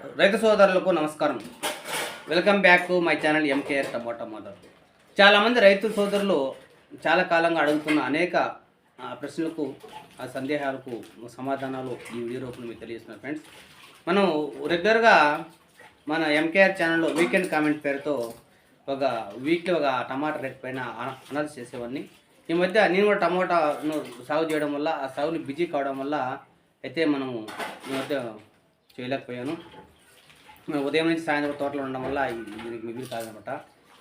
రైతు సోదరులకు నమస్కారం. Welcome back to my channel MKR tomato mother చాలామంది రైతు సోదరులు చాలా కాలంగా అడుగుతున్న అనేక ప్రశ్నలకు ఆ సందేహాలకు సమాధానాలు ఈ వీడియో రూపంలో మీకు తెలియజేస్తున్నారు ఫ్రెండ్స్ మనం రెగ్యులర్గా మన ఎంకేఆర్ ఛానల్లో వీకెండ్ కామెంట్ పేరుతో ఒక వీక్లీ ఒక టమాటా రేట్ పైన అనాలిసిస్ చేసేవాడిని. ఈ మధ్య నేను కూడా టమాటాను సాగు చేయడం వల్ల ఆ సాగుని బిజీ కావడం వల్ల అయితే మనము ఈ మధ్య చేయలేకపోయాను. మేము ఉదయం నుంచి సాయంత్రం తోటలో ఉండడం వల్ల ఇది దీనికి మిగిలి కాదనమాట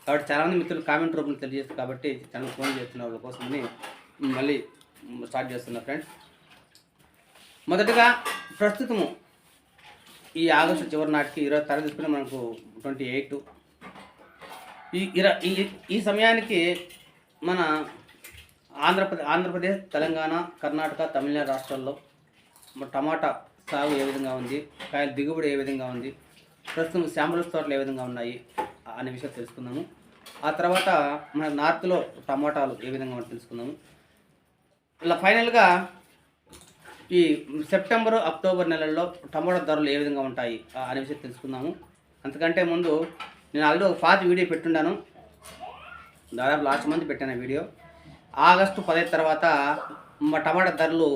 కాబట్టి చాలామంది మిత్రులు కామెంట్ రూపంలో తెలియజేస్తారు కాబట్టి ఛానల్ ఫోన్ చేస్తున్న వాళ్ళ కోసమని మళ్ళీ స్టార్ట్ చేస్తున్నా ఫ్రెండ్స్. మొదటగా ప్రస్తుతము ఈ ఆగస్టు చివరి నాటికి ఇరవై తారీఖు తీసుకుని మనకు ట్వంటీ ఎయిట్. ఈ ఇర ఈ ఈ సమయానికి మన ఆంధ్రప్రదేశ్ ఆంధ్రప్రదేశ్ తెలంగాణ కర్ణాటక తమిళనాడు రాష్ట్రాల్లో టమాటా సాగు ఏ విధంగా ఉంది కాయల దిగుబడి ఏ విధంగా ఉంది ప్రస్తుతం శాంపుల్స్ తోటలు ఏ విధంగా ఉన్నాయి అనే విషయం తెలుసుకుందాము. ఆ తర్వాత మన నార్త్లో టమాటాలు ఏ విధంగా ఉన్నాయో తెలుసుకుందాము. ఇలా ఫైనల్గా ఈ సెప్టెంబర్ అక్టోబర్ నెలల్లో టమాటా ధరలు ఏ విధంగా ఉంటాయి ఆ అనే విషయం తెలుసుకుందాము. అంతకంటే ముందు నేను ఆల్రెడీ ఒక పాత వీడియో పెట్టుండాను. దాదాపు లాస్ట్ మంత్ పెట్టాను వీడియో ఆగస్టు పదహైదు తర్వాత మా టమాటా ధరలు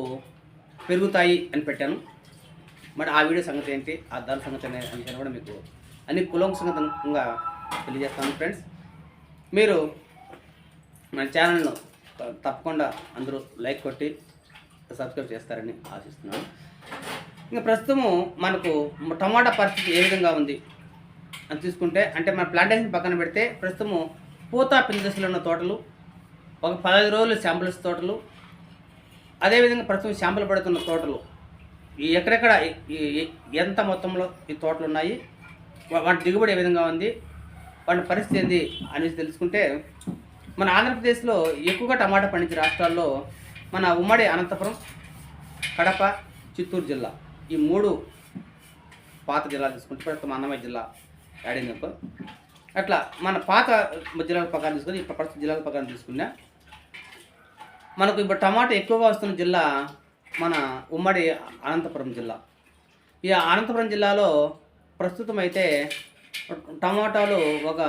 పెరుగుతాయి అని పెట్టాను. మరి ఆ వీడియో సంగతి ఏంటి? ఆ దాని సంగతి అనే విషయాన్ని కూడా మీకు అన్ని కులంసంగతంగా తెలియజేస్తాను ఫ్రెండ్స్ మీరు మన ఛానల్ను తప్పకుండా అందరూ లైక్ కొట్టి సబ్స్క్రైబ్ చేస్తారని ఆశిస్తున్నాను. ఇంకా ప్రస్తుతము మనకు టమాటా పరిస్థితి ఏ విధంగా ఉంది అని తీసుకుంటే అంటే మన ప్లాంటేషన్ పక్కన పెడితే ప్రస్తుతము పూత పిందెసలు ఉన్న తోటలు ఒక పదహైదు రోజులు శాంపుల్స్ తోటలు అదేవిధంగా ప్రస్తుతం శాంపుల్ పడుతున్న తోటలు ఎక్కడెక్కడ ఈ- ఎక్కడెక్కడ ఎంత మొత్తంలో ఈ తోటలు ఉన్నాయి? వాటి దిగుబడి ఏ విధంగా ఉంది? వాటి పరిస్థితి ఏంది అనేసి తెలుసుకుంటే మన ఆంధ్రప్రదేశ్లో ఎక్కువగా టమాటా పండించే రాష్ట్రాల్లో మన ఉమ్మడి అనంతపురం కడప చిత్తూరు జిల్లా ఈ మూడు పాత జిల్లాలు తీసుకుంటే ప్రస్తుతం అన్నమయ్య జిల్లా యాడ్ అట్లా మన పాత జిల్లాల ప్రకారం తీసుకొని ఇప్పుడు ప్రస్తుత జిల్లాల ప్రకారం తీసుకున్నా మనకు ఇప్పుడు టమాటా ఎక్కువగా వస్తున్న జిల్లా మన ఉమ్మడి అనంతపురం జిల్లా. ఈ అనంతపురం జిల్లాలో ప్రస్తుతం అయితే టమాటాలు ఒక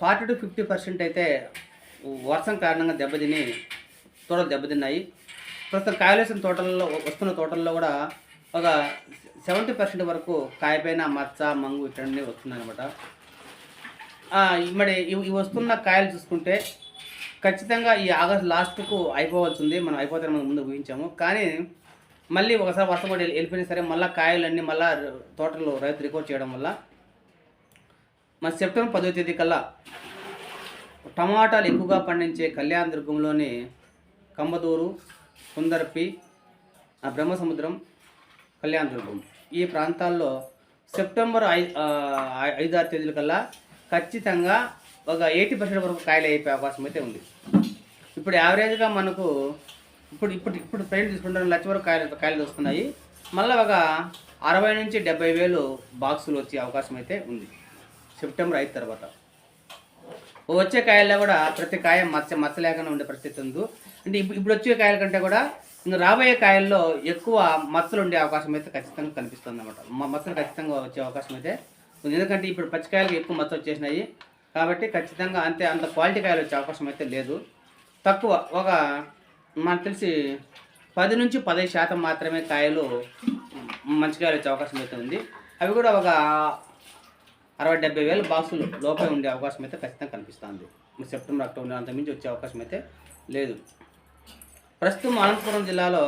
ఫార్టీ టు ఫిఫ్టీ పర్సెంట్ అయితే వర్షం కారణంగా దెబ్బతిని తోటలు దెబ్బతిన్నాయి. ప్రస్తుతం కాయలేసిన తోటల్లో వస్తున్న తోటల్లో కూడా ఒక సెవెంటీ పర్సెంట్ వరకు కాయపైన మచ్చ మంగు ఇట్లన్నీ వస్తున్నాయన్నమాట. అనమాట మరి ఇవి వస్తున్న కాయలు చూసుకుంటే ఖచ్చితంగా ఈ ఆగస్ట్ లాస్ట్కు అయిపోవాల్సింది. మనం అయిపోతారని మనం ముందు ఊహించాము కానీ మళ్ళీ ఒకసారి వర్షం కూడా వెళ్ళిపోయినా సరే మళ్ళీ కాయలన్నీ మళ్ళీ తోటలో రైతు రికవర్ చేయడం వల్ల మన సెప్టెంబర్ పదో తేదీ కల్లా టమాటాలు ఎక్కువగా పండించే కళ్యాణ దుర్గంలోని కంబదూరు కుందర్పి బ్రహ్మసముద్రం కళ్యాణ దుర్గం ఈ ప్రాంతాల్లో సెప్టెంబర్ ఐ ఐదారు ఐదు తేదీల కల్లా ఖచ్చితంగా ఒక ఎయిటీ పర్సెంట్ వరకు కాయలు అయిపోయే అవకాశం అయితే ఉంది. ఇప్పుడు యావరేజ్గా మనకు ఇప్పుడు ఇప్పుడు ఇప్పుడు ప్రైవేట్ తీసుకుంటారు లక్ష వరకు కాయలు కాయలు వస్తున్నాయి మళ్ళీ ఒక అరవై నుంచి డెబ్బై వేలు బాక్సులు వచ్చే అవకాశం అయితే ఉంది. సెప్టెంబర్ ఐదు తర్వాత. వచ్చే కాయల్లో కూడా ప్రతి కాయ మచ్చ మచ్చ లేకుండా ఉండే పరిస్థితి ఉంది. అంటే ఇప్పుడు ఇప్పుడు వచ్చే కాయల కంటే కూడా ఇంకా రాబోయే కాయల్లో ఎక్కువ మచ్చలు ఉండే అవకాశం అయితే ఖచ్చితంగా కనిపిస్తుంది అనమాట మచ్చలు ఖచ్చితంగా వచ్చే అవకాశం అయితే ఎందుకంటే ఇప్పుడు పచ్చికాయలకు ఎక్కువ మచ్చ వచ్చేసినాయి. కాబట్టి ఖచ్చితంగా అంతే అంత క్వాలిటీ కాయలు వచ్చే అవకాశం అయితే లేదు. తక్కువ ఒక మనకు తెలిసి పది నుంచి పదహైదు శాతం మాత్రమే కాయలు మంచి కాయలు వచ్చే అవకాశం అయితే ఉంది. అవి కూడా ఒక అరవై డెబ్బై వేల బాక్సులు లోపల ఉండే అవకాశం అయితే ఖచ్చితంగా కనిపిస్తుంది. సెప్టెంబర్ అక్టోబర్ అంత మించి వచ్చే అవకాశం అయితే లేదు. ప్రస్తుతం అనంతపురం జిల్లాలో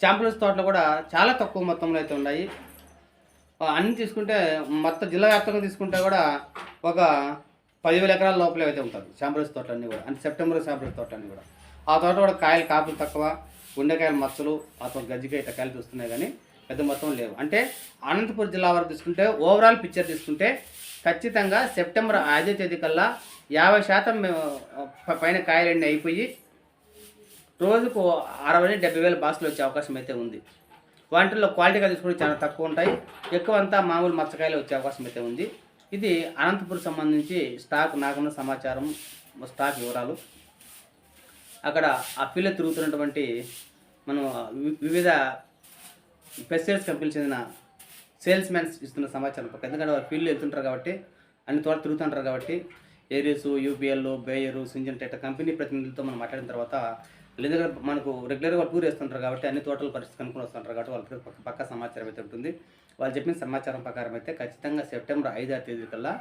శాంపుల్స్ తోటలు కూడా చాలా తక్కువ మొత్తంలో అయితే ఉన్నాయి. అన్నీ అన్ని తీసుకుంటే మొత్తం జిల్లా వ్యాప్తంగా తీసుకుంటే కూడా ఒక పదివేల ఎకరాల లోపలే అయితే ఉంటుంది శాంబ్రస్ తోటలన్నీ కూడా. అంటే సెప్టెంబర్ శాంబ్రస్ తోటలన్నీ కూడా. ఆ తోట కూడా కాయలు కాపులు తక్కువ గుండెకాయలు మచ్చలు ఆ తోట గజ్జికాయ ఇట్లా కాయలు చూస్తున్నాయి కానీ పెద్ద మొత్తం లేవు. అంటే అనంతపురం జిల్లా వరకు తీసుకుంటే ఓవరాల్ పిక్చర్ తీసుకుంటే ఖచ్చితంగా సెప్టెంబర్ ఐదో తేదీ కల్లా యాభై శాతం మేము పైన కాయలన్నీ అయిపోయి రోజుకు అరవై డెబ్బై వేల బాక్సులు వచ్చే అవకాశం అయితే ఉంది. వాటిల్లో క్వాలిటీగా తీసుకుంటే చాలా తక్కువ ఉంటాయి. ఎక్కువ అంతా మామూలు మచ్చకాయలు వచ్చే అవకాశం అయితే ఉంది. ఇది అనంతపురం సంబంధించి స్టాక్ నాకున్న సమాచారం స్టాక్ వివరాలు. అక్కడ ఆ ఫీల్డ్ తిరుగుతున్నటువంటి మనం వివిధ పెస్టిసైడ్స్ కంపెనీకి చెందిన సేల్స్ మ్యాన్స్ ఇస్తున్న సమాచారం ఎందుకంటే వాళ్ళు ఫీల్డ్లో వెళ్తుంటారు కాబట్టి అన్ని తోట తిరుగుతుంటారు కాబట్టి ఏరియస్ యూపీఎల్ బేయరు సింజన్ ఇట్లా కంపెనీ ప్రతినిధులతో మనం మాట్లాడిన తర్వాత లేదా మనకు రెగ్యులర్గా టూర్ వేస్తుంటారు కాబట్టి అన్ని తోటల పరిస్థితి కనుక్కొని వస్తుంటారు కాబట్టి వాళ్ళకి పక్క సమాచారం అయితే ఉంటుంది. వాళ్ళు చెప్పిన సమాచారం ప్రకారం అయితే ఖచ్చితంగా సెప్టెంబర్ ఐదో తేదీ కల్లా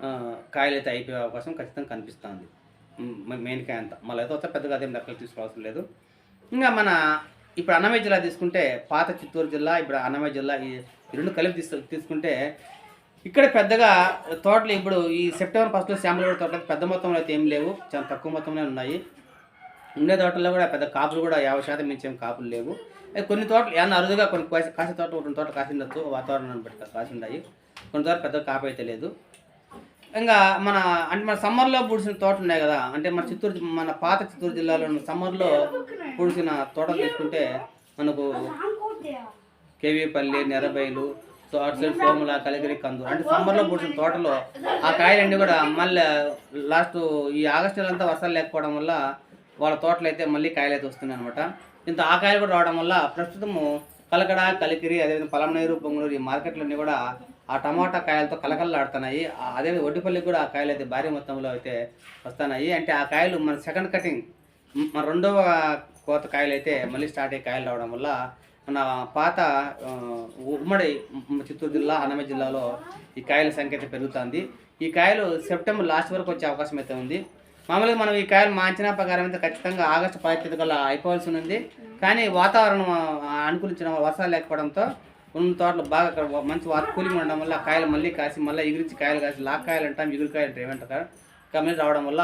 ఆ, కాయలు అయితే అయిపోయే అవకాశం ఖచ్చితంగా కనిపిస్తుంది. మెయిన్ కాయ అంతా. మళ్ళీ అయితే వస్తే పెద్దగా అదేం దక్కలు తీసుకోవాల్సిన లేదు. ఇంకా మన ఇప్పుడు అన్నమయ్య జిల్లా తీసుకుంటే పాత చిత్తూరు జిల్లా ఇప్పుడు అన్నమయ్య జిల్లా ఈ రెండు కలిపి తీసు తీసుకుంటే ఇక్కడ పెద్దగా తోటలు ఇప్పుడు ఈ సెప్టెంబర్ ఫస్ట్లో శాంపుల్ తోటలు పెద్ద మొత్తంలో అయితే ఏం లేవు. చాలా తక్కువ మొత్తంలో ఉన్నాయి. ఉండే తోటల్లో కూడా పెద్ద కాపులు కూడా యాభై శాతం మించి ఏం కాపులు లేవు. కొన్ని తోటలు ఏమన్నా అరుదుగా కొన్ని కాసే కాసే తోట రెండు తోట కాసి ఉండొచ్చు వాతావరణాన్ని బట్టి కాసి కొన్ని తోట పెద్ద కాపు అయితే లేదు. ఇంకా మన అంటే మన సమ్మర్లో పూడిసిన తోటలు ఉన్నాయి కదా అంటే మన చిత్తూరు మన పాత చిత్తూరు జిల్లాలో సమ్మర్లో పూడిసిన తోటలు తీసుకుంటే మనకు కేవీపల్లి నెరబైలు సో అటు సైడ్ కలిగిరి కందూరు అంటే సమ్మర్లో పూడిసిన తోటలో ఆ కాయలన్నీ కూడా మళ్ళీ లాస్ట్ ఈ ఆగస్టు అంతా వర్షాలు లేకపోవడం వల్ల వాళ్ళ తోటలు అయితే మళ్ళీ కాయలు అయితే వస్తున్నాయి అనమాట ఇంత ఆ కాయలు కూడా రావడం వల్ల ప్రస్తుతము కలకడ కలికిరి అదేవిధంగా పలమనేరు పొంగునూరు ఈ మార్కెట్లన్నీ కూడా ఆ టమాటా కాయలతో కలకలలాడుతున్నాయి. అదే ఒడ్డిపల్లికి కూడా ఆ కాయలు అయితే భారీ మొత్తంలో అయితే వస్తున్నాయి. అంటే ఆ కాయలు మన సెకండ్ కటింగ్ మన రెండవ కోత కాయలు అయితే మళ్ళీ స్టార్ట్ అయ్యే కాయలు రావడం వల్ల మన పాత ఉమ్మడి చిత్తూరు జిల్లా అన్నమయ్య జిల్లాలో ఈ కాయల సంఖ్య అయితే పెరుగుతుంది. ఈ కాయలు సెప్టెంబర్ లాస్ట్ వరకు వచ్చే అవకాశం అయితే ఉంది. మామూలుగా మనం ఈ కాయలు మా అంచనా ప్రకారం అయితే ఖచ్చితంగా ఆగస్టు పదిహేను కల్లా అయిపోవాల్సి ఉంది. కానీ వాతావరణం అనుకూలించిన వర్షాలు లేకపోవడంతో ఉన్న తోటలు బాగా అక్కడ మంచి వాత కూలింగ్ ఉండడం వల్ల కాయలు మళ్ళీ కాసి మళ్ళీ ఎగిరించి కాయలు కాసి లాక్ కాయలు అంటాం ఎగురు కాయలు అంటే ఏమంటారు కమ్మీ రావడం వల్ల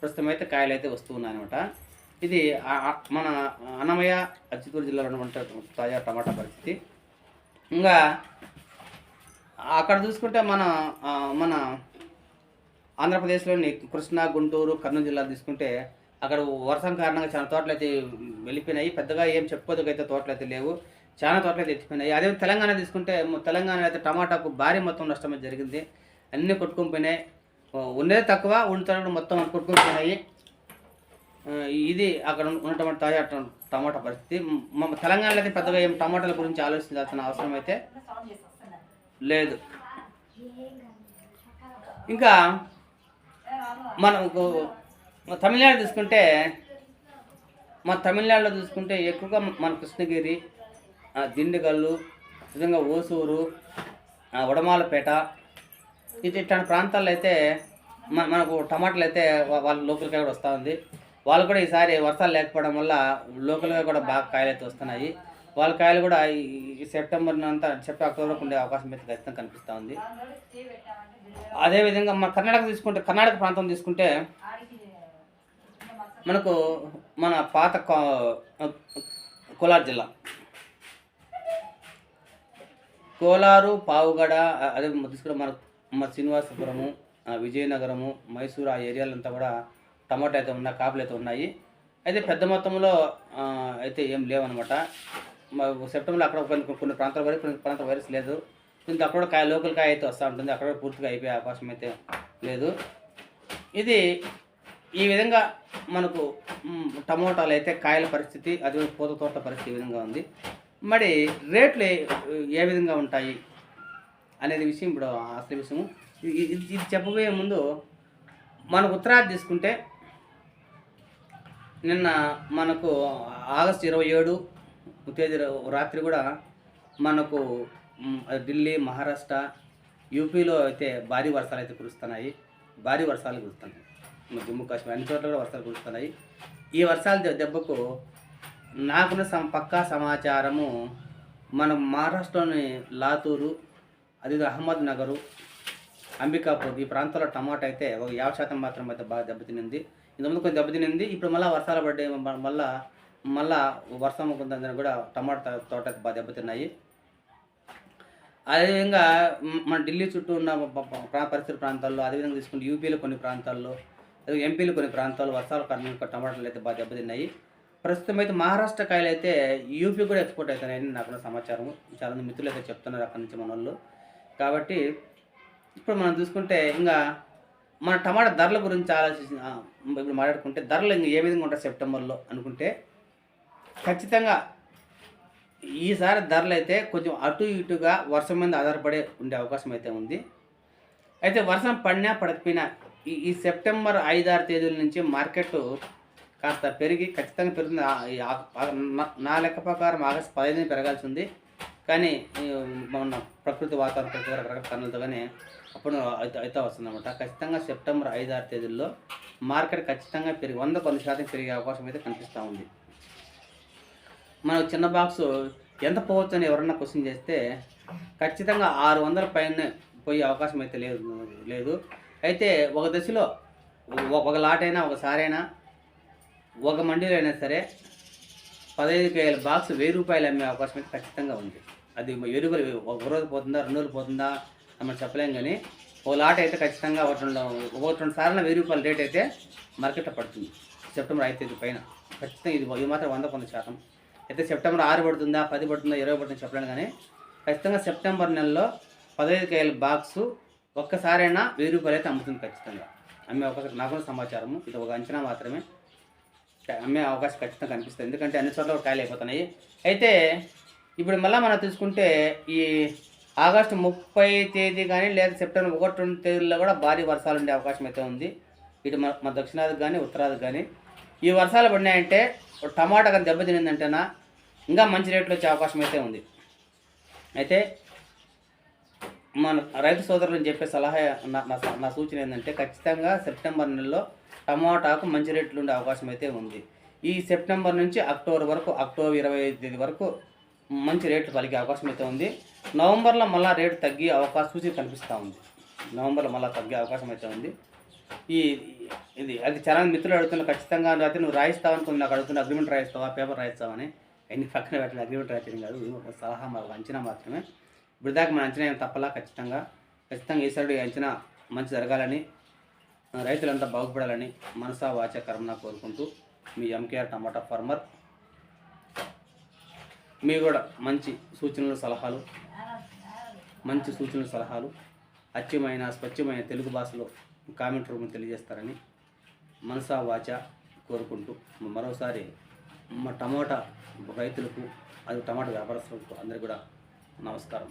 ప్రస్తుతం అయితే కాయలు అయితే వస్తూ ఉన్నాయన్నమాట. ఇది మన అన్నమయ్య చిత్తూరు జిల్లాలో ఉన్నటువంటి తాజా టమాటా పరిస్థితి. ఇంకా అక్కడ చూసుకుంటే మన మన ఆంధ్రప్రదేశ్లోని కృష్ణా గుంటూరు కర్నూలు జిల్లా తీసుకుంటే అక్కడ వర్షం కారణంగా చాలా తోటలు అయితే వెళ్ళిపోయినాయి. పెద్దగా ఏం చెప్పుకోదకైతే తోటలు అయితే లేవు. చాలా తోటలు అయితే ఎత్తిపోయినాయి. అదే తెలంగాణ తీసుకుంటే తెలంగాణ అయితే టమాటాకు భారీ మొత్తం నష్టం జరిగింది. అన్నీ కొట్టుకొని పోయినాయి. ఆ, ఉన్నదే తక్కువ ఉన్న మొత్తం కొట్టుకొని పోయినాయి. ఇది అక్కడ ఉన్నటువంటి తాజా టమాటా పరిస్థితి. తెలంగాణలో అయితే పెద్దగా ఏం టమాటాల గురించి ఆలోచించాల్సిన అవసరం అయితే లేదు. ఇంకా మనకు తమిళనాడు చూసుకుంటే మన తమిళనాడులో చూసుకుంటే ఎక్కువగా మన కృష్ణగిరి దిండుగల్లు దిండిగల్లు విధంగా ఓసూరు వడమాలపేట ఇది ఇట్లాంటి ప్రాంతాల్లో అయితే మన మనకు టమాటాలు అయితే వాళ్ళ లోకల్గా కూడా వస్తూ ఉంది. వాళ్ళు కూడా ఈసారి వర్షాలు లేకపోవడం వల్ల లోకల్గా కూడా బాగా కాయలు అయితే వస్తున్నాయి. వాళ్ళ కాయలు కూడా ఈ సెప్టెంబర్ అంతా సెప్టెంబర్ అక్టోబర్ ఉండే అవకాశం అయితే ఖచ్చితంగా కనిపిస్తూ ఉంది. అదేవిధంగా మన కర్ణాటక తీసుకుంటే కర్ణాటక ప్రాంతం తీసుకుంటే మనకు మన పాత కో- కోలార్ జిల్లా. కోలారు పావుగడ అదే తీసుకుంటే మన మన శ్రీనివాసపురము ఆ, విజయనగరము మైసూరు ఆ ఏరియాలంతా కూడా టమాటా అయితే ఉన్నాయి కాపులు అయితే ఉన్నాయి. అయితే పెద్ద మొత్తంలో అయితే ఏం లేవన్నమాట. సెప్టెంబర్లో అక్కడ కొన్ని కొన్ని ప్రాంతాల వరకు కొన్ని ప్రాంతాల వైరస్ లేదు. ఇంత అక్కడ కాయ లోకల్ కాయ అయితే వస్తూ ఉంటుంది. అక్కడ పూర్తిగా అయిపోయే అవకాశం అయితే లేదు. ఇది ఈ విధంగా మనకు టమోటాలు అయితే కాయల పరిస్థితి అదే పూత తోట పరిస్థితి ఈ విధంగా ఉంది. మరి రేట్లు ఏ- విధంగా ఉంటాయి అనేది విషయం ఇప్పుడు అసలు విషయం ఇది చెప్పబోయే ముందు మనకు ఉత్తరాది తీసుకుంటే నిన్న మనకు ఆగస్టు ఇరవై ఏడు తేదీ రాత్రి కూడా మనకు ఢిల్లీ మహారాష్ట్ర యూపీలో అయితే భారీ వర్షాలు అయితే కురుస్తున్నాయి. భారీ వర్షాలు కురుస్తున్నాయి. జమ్మూ కాశ్మీర్ అన్ని చోట్ల కూడా వర్షాలు కురుస్తున్నాయి. ఈ వర్షాల దెబ్బకు నాకున్న సం పక్కా సమాచారము మన మహారాష్ట్రలోని లాతూరు అది అహ్మద్ నగరు అంబికాపూర్ ఈ ప్రాంతాల్లో టమాటా అయితే ఒక యాభై శాతం మాత్రం అయితే బాగా దెబ్బతినింది. ఇంతకుముందు కొంచెం దెబ్బతినింది ఇప్పుడు మళ్ళీ వర్షాలు పడ్డాయి మళ్ళీ మళ్ళా వర్షం కొంత కూడా టమాటా తోటకు బాగా దెబ్బతిన్నాయి. అదేవిధంగా మన ఢిల్లీ చుట్టూ ఉన్న పరిసర ప్రాంతాల్లో అదేవిధంగా తీసుకుంటే యూపీలో కొన్ని ప్రాంతాల్లో ఎంపీలు కొన్ని ప్రాంతాల్లో వర్షాల కారణంగా టమాటాలు అయితే బాగా దెబ్బతిన్నాయి. ప్రస్తుతం అయితే మహారాష్ట్ర కాయలు అయితే యూపీ కూడా ఎక్స్పోర్ట్ అవుతున్నాయని నాకున్న సమాచారం. చాలామంది మిత్రులు అయితే చెప్తున్నారు అక్కడి నుంచి మన వాళ్ళు. కాబట్టి ఇప్పుడు మనం చూసుకుంటే ఇంకా మన టమాటా ధరల గురించి ఆలోచించి ఇప్పుడు మాట్లాడుకుంటే ధరలు ఇంకా ఏ విధంగా ఉంటాయి సెప్టెంబర్లో అనుకుంటే ఖచ్చితంగా ఈసారి ధరలు అయితే కొంచెం అటు ఇటుగా వర్షం మీద ఆధారపడే ఉండే అవకాశం అయితే ఉంది. అయితే వర్షం పడినా పడకపోయినా ఈ ఈ సెప్టెంబర్ ఐదారు తేదీల నుంచి మార్కెట్ కాస్త పెరిగి ఖచ్చితంగా పెరుగుతుంది. నా- లెక్క ప్రకారం ఆగస్టు పదిహేను పెరగాల్సి ఉంది. కానీ మొన్న ప్రకృతి వాతావరణ ప్రతి రకరకాల కారణాలతో అప్పుడు అయితే అయితే వస్తుందన్నమాట. ఖచ్చితంగా సెప్టెంబర్ ఐదు ఆరు తేదీల్లో మార్కెట్ ఖచ్చితంగా పెరిగి వంద కొన్ని శాతం పెరిగే అవకాశం అయితే కనిపిస్తూ ఉంది. మనకు చిన్న బాక్స్ ఎంత పోవచ్చు అని ఎవరన్నా క్వశ్చన్ చేస్తే ఖచ్చితంగా ఆరు వందల పైన పోయే అవకాశం అయితే లేదు లేదు. అయితే ఒక దశలో ఒక- లాటైనా లాట్ అయినా ఒకసారైనా ఒక మండీలో అయినా సరే పదహైదు కేల బాక్స్ వెయ్యి రూపాయలు అమ్మే అవకాశం అయితే ఖచ్చితంగా ఉంది. అది ఎరువులు ఒక రోజు పోతుందా రెండు రోజులు పోతుందా అని మనం చెప్పలేం కానీ ఓ లాట్ అయితే ఖచ్చితంగా ఒకటి రెండు ఒకటి రెండు సార్లు వెయ్యి రూపాయల రేట్ అయితే మార్కెట్లో పడుతుంది. సెప్టెంబర్ ఐదు తేదీ పైన. ఖచ్చితంగా ఇది ఇది మాత్రం వంద కొంత శాతం. అయితే సెప్టెంబర్ ఆరు పడుతుందా పది పడుతుందా ఇరవై పడుతుందా చెప్పలేను కానీ ఖచ్చితంగా సెప్టెంబర్ నెలలో పదహైదు కేజీల బాక్సు ఒక్కసారైనా వెయ్యి రూపాయలు అయితే అమ్ముతుంది ఖచ్చితంగా. అమ్మే అవకాశం నాకు సమాచారము. ఇది ఒక అంచనా మాత్రమే. అమ్మే అవకాశం ఖచ్చితంగా కనిపిస్తుంది. ఎందుకంటే అన్ని చోట్ల కూడా ఖాళీ అయిపోతున్నాయి. అయితే ఇప్పుడు మళ్ళీ మనం తీసుకుంటే ఈ ఆగస్టు ముప్పై తేదీ కానీ లేదా సెప్టెంబర్ ఒకటి రెండు తేదీల్లో కూడా భారీ వర్షాలు ఉండే అవకాశం అయితే ఉంది. ఇటు మన మన దక్షిణాదికి కానీ ఉత్తరాదికి కానీ. ఈ వర్షాలు పడినాయంటే టమాటా కానీ దెబ్బతినిందంటేనా ఇంకా మంచి రేట్లు వచ్చే అవకాశం అయితే ఉంది. అయితే మన రైతు సోదరులను చెప్పే సలహా నా నా సూచన ఏంటంటే ఖచ్చితంగా సెప్టెంబర్ నెలలో టమాటాకు మంచి రేట్లు ఉండే అవకాశం అయితే ఉంది. ఈ సెప్టెంబర్ నుంచి అక్టోబర్ వరకు అక్టోబర్ ఇరవై ఐదు తేదీ వరకు మంచి రేట్లు పలికే అవకాశం అయితే ఉంది. నవంబర్లో మళ్ళీ రేటు తగ్గే అవకాశం సూచన కనిపిస్తూ ఉంది. నవంబర్లో మళ్ళీ తగ్గే అవకాశం అయితే ఉంది. ఈ ఇది అది చాలా మిత్రులు అడుగుతున్నారు ఖచ్చితంగా అయితే నువ్వు రాయిస్తావు అనుకుని నాకు అడుగుతున్నా అగ్రిమెంట్ రాయిస్తావా పేపర్ రాయిస్తావని అన్ని పక్కన పెట్టిన అగ్రిమెంట్ రాయించడం కాదు. ఒక సలహా మాకు అంచనా మాత్రమే. ఇప్పుడు దాకా మన అంచనా తప్పలా? ఖచ్చితంగా ఖచ్చితంగా ఈసారి అంచనా మంచి జరగాలని రైతులంతా బాగుపడాలని మనసా వాచ కర్మన కోరుకుంటూ మీ ఎంకేఆర్ టమాటా ఫార్మర్ మీ కూడా మంచి సూచనలు సలహాలు మంచి సూచనలు సలహాలు అచ్చమైన స్వచ్ఛమైన తెలుగు భాషలో కామెంట్ రూపంలో తెలియజేస్తారని మనసా వాచ కోరుకుంటూ మరోసారి మా టమోటా రైతులకు అది టమాటా వ్యాపారస్తులకు అందరికీ కూడా నమస్కారం.